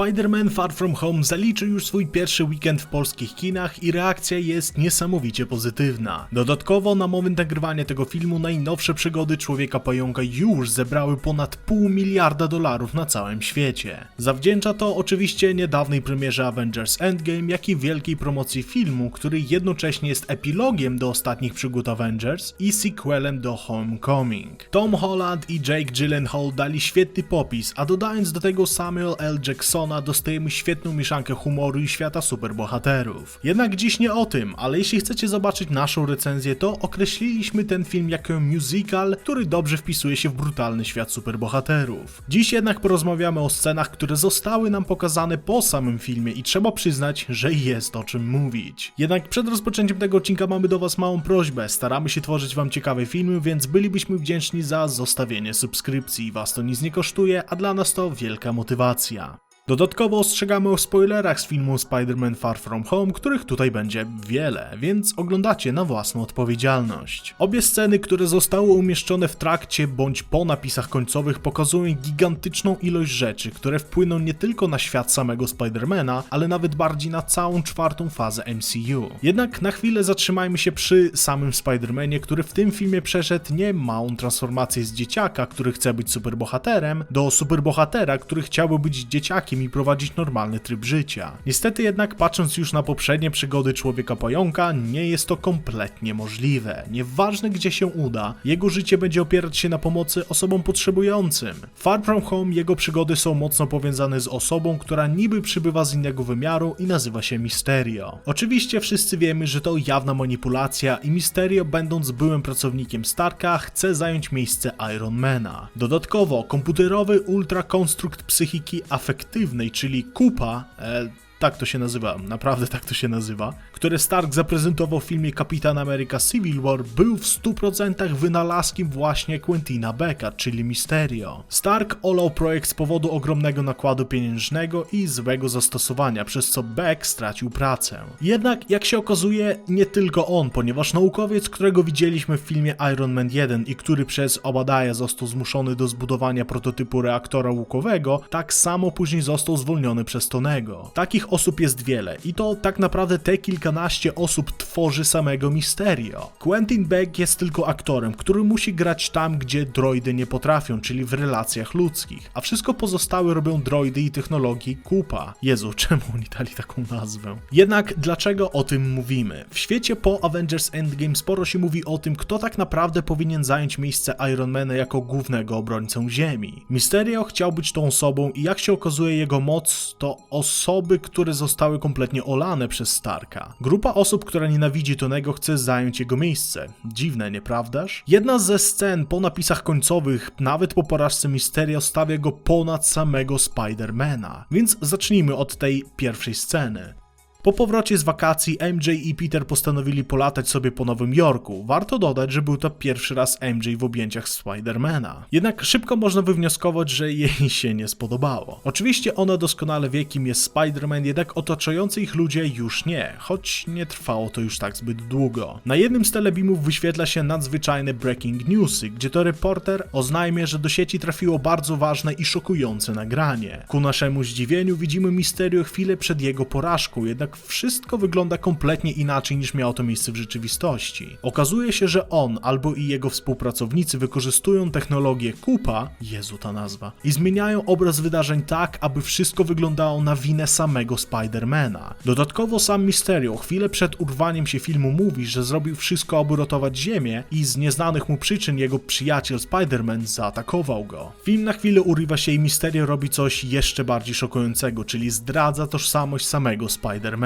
Spider-Man Far From Home zaliczył już swój pierwszy weekend w polskich kinach i reakcja jest niesamowicie pozytywna. Dodatkowo na moment nagrywania tego filmu najnowsze przygody Człowieka Pająka już zebrały ponad pół miliarda dolarów na całym świecie. Zawdzięcza to oczywiście niedawnej premierze Avengers Endgame, jak i wielkiej promocji filmu, który jednocześnie jest epilogiem do ostatnich przygód Avengers i sequelem do Homecoming. Tom Holland i Jake Gyllenhaal dali świetny popis, a dodając do tego Samuel L. Dostajemy świetną mieszankę humoru i świata superbohaterów. Jednak dziś nie o tym, ale jeśli chcecie zobaczyć naszą recenzję, to określiliśmy ten film jako musical, który dobrze wpisuje się w brutalny świat superbohaterów. Dziś jednak porozmawiamy o scenach, które zostały nam pokazane po samym filmie i trzeba przyznać, że jest o czym mówić. Jednak przed rozpoczęciem tego odcinka mamy do Was małą prośbę. Staramy się tworzyć Wam ciekawe filmy, więc bylibyśmy wdzięczni za zostawienie subskrypcji. Was to nic nie kosztuje, a dla nas to wielka motywacja. Dodatkowo ostrzegamy o spoilerach z filmu Spider-Man Far From Home, których tutaj będzie wiele, więc oglądacie na własną odpowiedzialność. Obie sceny, które zostały umieszczone w trakcie bądź po napisach końcowych pokazują gigantyczną ilość rzeczy, które wpłyną nie tylko na świat samego Spider-Mana, ale nawet bardziej na całą czwartą fazę MCU. Jednak na chwilę zatrzymajmy się przy samym Spider-Manie, który w tym filmie przeszedł nie małą transformację z dzieciaka, który chce być superbohaterem, do superbohatera, który chciałby być dzieciakiem i prowadzić normalny tryb życia. Niestety jednak patrząc już na poprzednie przygody Człowieka Pająka, nie jest to kompletnie możliwe. Nieważne gdzie się uda, jego życie będzie opierać się na pomocy osobom potrzebującym. Far From Home jego przygody są mocno powiązane z osobą, która niby przybywa z innego wymiaru i nazywa się Mysterio. Oczywiście wszyscy wiemy, że to jawna manipulacja i Mysterio będąc byłym pracownikiem Starka chce zająć miejsce Ironmana. Dodatkowo komputerowy ultrakonstrukt psychiki czyli kupa, e, tak to się nazywa, naprawdę tak to się nazywa, które Stark zaprezentował w filmie Kapitan America Civil War, był w 100% wynalazkiem właśnie Quentina Becka, czyli Mysterio. Stark olał projekt z powodu ogromnego nakładu pieniężnego i złego zastosowania, przez co Beck stracił pracę. Jednak, jak się okazuje, nie tylko on, ponieważ naukowiec, którego widzieliśmy w filmie Iron Man 1 i który przez Obadiah został zmuszony do zbudowania prototypu reaktora łukowego, tak samo później został zwolniony przez Tonego. Takich osób jest wiele i to tak naprawdę te kilkanaście osób tworzy samego Mysterio. Quentin Beck jest tylko aktorem, który musi grać tam, gdzie droidy nie potrafią, czyli w relacjach ludzkich, a wszystko pozostałe robią droidy i technologii Kupa. Jezu, czemu oni dali taką nazwę? Jednak dlaczego o tym mówimy? W świecie po Avengers Endgame sporo się mówi o tym, kto tak naprawdę powinien zająć miejsce Ironmana jako głównego obrońcę Ziemi. Mysterio chciał być tą osobą i jak się okazuje jego moc to osoby, które zostały kompletnie olane przez Starka. Grupa osób, która nienawidzi Tonego chce zająć jego miejsce. Dziwne, nieprawdaż? Jedna ze scen po napisach końcowych, nawet po porażce Mysterio stawia go ponad samego Spidermana. Więc zacznijmy od tej pierwszej sceny. Po powrocie z wakacji MJ i Peter postanowili polatać sobie po Nowym Jorku. Warto dodać, że był to pierwszy raz MJ w objęciach Spidermana. Jednak szybko można wywnioskować, że jej się nie spodobało. Oczywiście ona doskonale wie, kim jest Spider-Man, jednak otaczający ich ludzie już nie, choć nie trwało to już tak zbyt długo. Na jednym z telebimów wyświetla się nadzwyczajne breaking newsy, gdzie to reporter oznajmia, że do sieci trafiło bardzo ważne i szokujące nagranie. Ku naszemu zdziwieniu widzimy Mysterio chwilę przed jego porażką, jednak wszystko wygląda kompletnie inaczej niż miało to miejsce w rzeczywistości. Okazuje się, że on albo i jego współpracownicy wykorzystują technologię Kupa, Jezu ta nazwa, i zmieniają obraz wydarzeń tak, aby wszystko wyglądało na winę samego Spidermana. Dodatkowo sam Mysterio chwilę przed urwaniem się filmu mówi, że zrobił wszystko, aby ratować Ziemię i z nieznanych mu przyczyn jego przyjaciel Spider-Man zaatakował go. Film na chwilę urywa się i Mysterio robi coś jeszcze bardziej szokującego, czyli zdradza tożsamość samego Spidermana.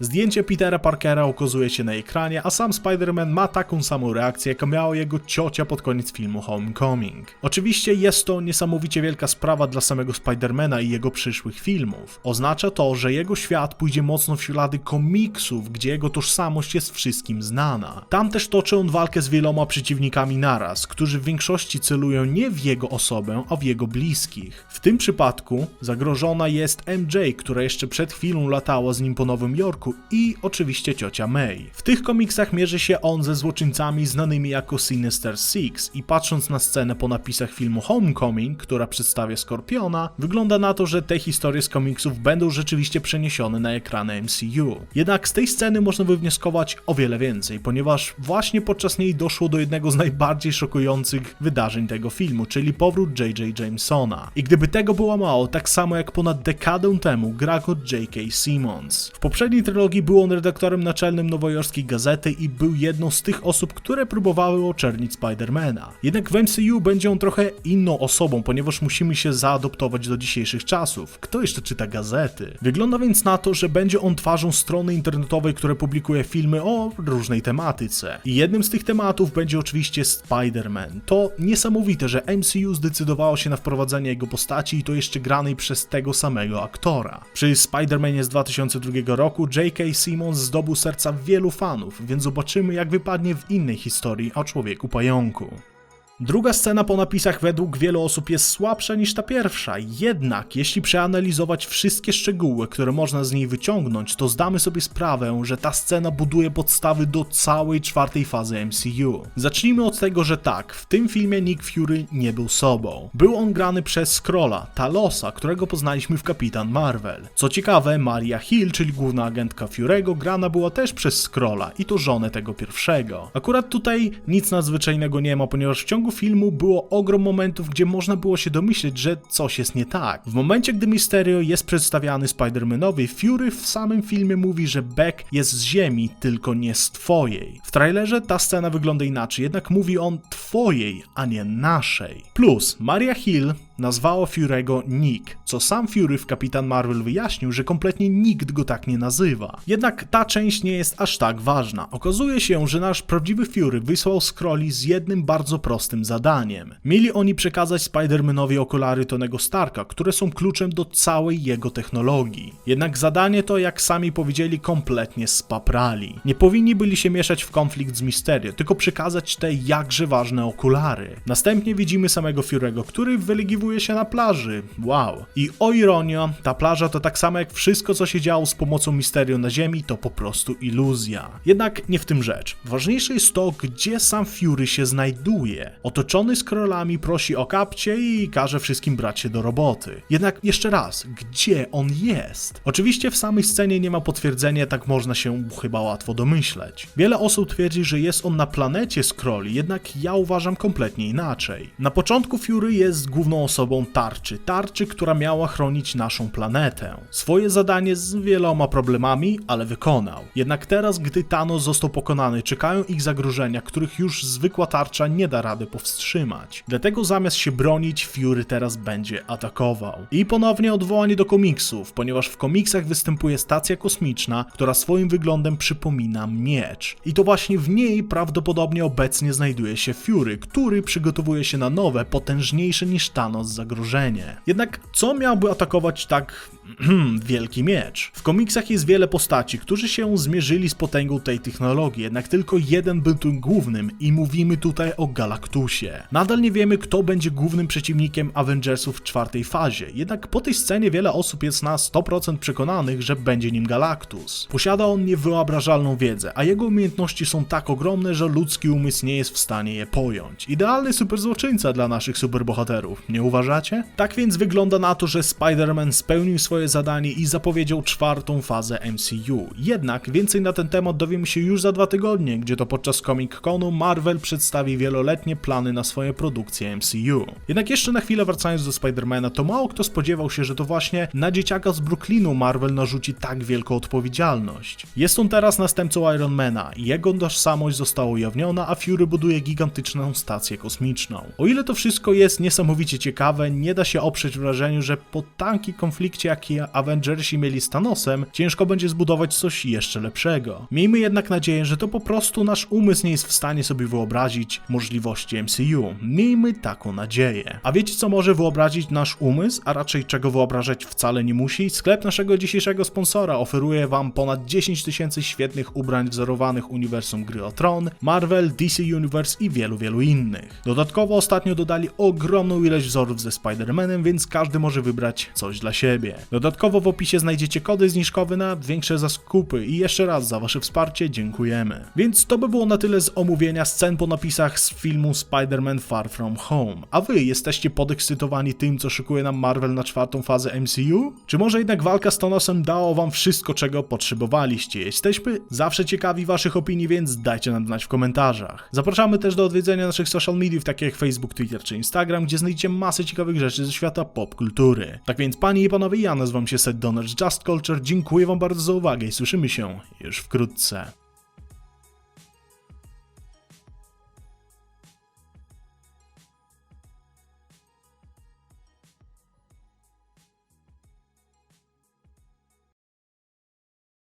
Zdjęcie Petera Parkera ukazuje się na ekranie, a sam Spider-Man ma taką samą reakcję, jaka miała jego ciocia pod koniec filmu Homecoming. Oczywiście jest to niesamowicie wielka sprawa dla samego Spidermana i jego przyszłych filmów. Oznacza to, że jego świat pójdzie mocno w ślady komiksów, gdzie jego tożsamość jest wszystkim znana. Tam też toczy on walkę z wieloma przeciwnikami naraz, którzy w większości celują nie w jego osobę, a w jego bliskich. W tym przypadku zagrożona jest MJ, która jeszcze przed chwilą latała z nim po Nowym Jorku i oczywiście ciocia May. W tych komiksach mierzy się on ze złoczyńcami znanymi jako Sinister Six i patrząc na scenę po napisach filmu Homecoming, która przedstawia Skorpiona, wygląda na to, że te historie z komiksów będą rzeczywiście przeniesione na ekrany MCU. Jednak z tej sceny można wywnioskować o wiele więcej, ponieważ właśnie podczas niej doszło do jednego z najbardziej szokujących wydarzeń tego filmu, czyli powrót J.J. Jamesona. I gdyby tego było mało, tak samo jak ponad dekadę temu gra go J.K. Simmons. Poprzedniej trylogii był on redaktorem naczelnym nowojorskiej gazety i był jedną z tych osób, które próbowały oczernić Spidermana. Jednak w MCU będzie on trochę inną osobą, ponieważ musimy się zaadoptować do dzisiejszych czasów. Kto jeszcze czyta gazety? Wygląda więc na to, że będzie on twarzą strony internetowej, która publikuje filmy o różnej tematyce. I jednym z tych tematów będzie oczywiście Spider-Man. To niesamowite, że MCU zdecydowało się na wprowadzenie jego postaci i to jeszcze granej przez tego samego aktora. Przy Spider-Manie z 2002 roku J.K. Simmons zdobył serca wielu fanów, więc zobaczymy jak wypadnie w innej historii o człowieku pająku. Druga scena po napisach według wielu osób jest słabsza niż ta pierwsza, jednak jeśli przeanalizować wszystkie szczegóły, które można z niej wyciągnąć, to zdamy sobie sprawę, że ta scena buduje podstawy do całej czwartej fazy MCU. Zacznijmy od tego, że tak, w tym filmie Nick Fury nie był sobą. Był on grany przez Skrolla, Talosa, którego poznaliśmy w Kapitan Marvel. Co ciekawe, Maria Hill, czyli główna agentka Fury'ego, grana była też przez Skrolla i to żonę tego pierwszego. Akurat tutaj nic nadzwyczajnego nie ma, ponieważ w ciągu filmu było ogrom momentów, gdzie można było się domyśleć, że coś jest nie tak. W momencie, gdy Mysterio jest przedstawiany Spider-Manowi, Fury w samym filmie mówi, że Beck jest z ziemi, tylko nie z twojej. W trailerze ta scena wygląda inaczej, jednak mówi on twojej, a nie naszej. Plus, Maria Hill nazwało Fury'ego Nick, co sam Fury w Kapitan Marvel wyjaśnił, że kompletnie nikt go tak nie nazywa. Jednak ta część nie jest aż tak ważna. Okazuje się, że nasz prawdziwy Fury wysłał Scrolli z jednym bardzo prostym zadaniem. Mieli oni przekazać Spider-Manowi okulary Tonego Starka, które są kluczem do całej jego technologii. Jednak zadanie to, jak sami powiedzieli, kompletnie spaprali. Nie powinni byli się mieszać w konflikt z Mysterio, tylko przekazać te jakże ważne okulary. Następnie widzimy samego Fury'ego, który wylegiwuje się na plaży. Wow. I o ironio, ta plaża to tak samo jak wszystko, co się działo z pomocą Mysterio na Ziemi, to po prostu iluzja. Jednak nie w tym rzecz. Ważniejsze jest to, gdzie sam Fury się znajduje. Otoczony scrollami prosi o kapcie i każe wszystkim brać się do roboty. Jednak jeszcze raz, gdzie on jest? Oczywiście w samej scenie nie ma potwierdzenia, tak można się chyba łatwo domyśleć. Wiele osób twierdzi, że jest on na planecie Scrolli, jednak ja uważam kompletnie inaczej. Na początku Fury jest główną osobą tarczy, tarczy, która miała chronić naszą planetę. Swoje zadanie z wieloma problemami, ale wykonał. Jednak teraz, gdy Thanos został pokonany, czekają ich zagrożenia, których już zwykła tarcza nie da rady powstrzymać. Dlatego zamiast się bronić, Fury teraz będzie atakował. I ponownie odwołanie do komiksów, ponieważ w komiksach występuje stacja kosmiczna, która swoim wyglądem przypomina miecz. I to właśnie w niej prawdopodobnie obecnie znajduje się Fury, który przygotowuje się na nowe, potężniejsze niż Thanos zagrożenie. Jednak co miałby atakować tak wielki miecz? W komiksach jest wiele postaci, którzy się zmierzyli z potęgą tej technologii, jednak tylko jeden był tym głównym i mówimy tutaj o Galactusie. Nadal nie wiemy, kto będzie głównym przeciwnikiem Avengersów w czwartej fazie, jednak po tej scenie wiele osób jest na 100% przekonanych, że będzie nim Galactus. Posiada on niewyobrażalną wiedzę, a jego umiejętności są tak ogromne, że ludzki umysł nie jest w stanie je pojąć. Idealny superzłoczyńca dla naszych superbohaterów, nie uważacie? Tak więc wygląda na to, że Spider-Man spełnił swoje zadanie i zapowiedział czwartą fazę MCU. Jednak więcej na ten temat dowiemy się już za dwa tygodnie, gdzie to podczas Comic Conu Marvel przedstawi wieloletnie plany na swoje produkcje MCU. Jednak jeszcze na chwilę wracając do Spider-Mana, to mało kto spodziewał się, że to właśnie na dzieciaka z Brooklynu Marvel narzuci tak wielką odpowiedzialność. Jest on teraz następcą Ironmana jego tożsamość została ujawniona, a Fury buduje gigantyczną stację kosmiczną. O ile to wszystko jest niesamowicie ciekawe, nie da się oprzeć wrażeniu, że po takim konflikcie, jaki Avengersi mieli z Thanosem, ciężko będzie zbudować coś jeszcze lepszego. Miejmy jednak nadzieję, że to po prostu nasz umysł nie jest w stanie sobie wyobrazić możliwości MCU. Miejmy taką nadzieję. A wiecie co może wyobrazić nasz umysł, a raczej czego wyobrażać wcale nie musi? Sklep naszego dzisiejszego sponsora oferuje wam ponad 10 tysięcy świetnych ubrań wzorowanych uniwersum gry o Tron, Marvel, DC Universe i wielu, wielu innych. Dodatkowo ostatnio dodali ogromną ilość wzorów ze Spider-Manem, więc każdy może wybrać coś dla siebie. Dodatkowo w opisie znajdziecie kody zniżkowe na większe zaskupy i jeszcze raz za wasze wsparcie dziękujemy. Więc to by było na tyle z omówienia scen po napisach z filmu Spider-Man Far From Home. A wy jesteście podekscytowani tym, co szykuje nam Marvel na czwartą fazę MCU? Czy może jednak walka z Thanosem dało wam wszystko, czego potrzebowaliście? Jesteśmy zawsze ciekawi waszych opinii, więc dajcie nam znać w komentarzach. Zapraszamy też do odwiedzenia naszych social mediów, takich jak Facebook, Twitter czy Instagram, gdzie znajdziecie masę ciekawych rzeczy ze świata popkultury. Tak więc, panie i panowie, ja nazywam się Seth Donner Just Culture, dziękuję wam bardzo za uwagę i słyszymy się już wkrótce.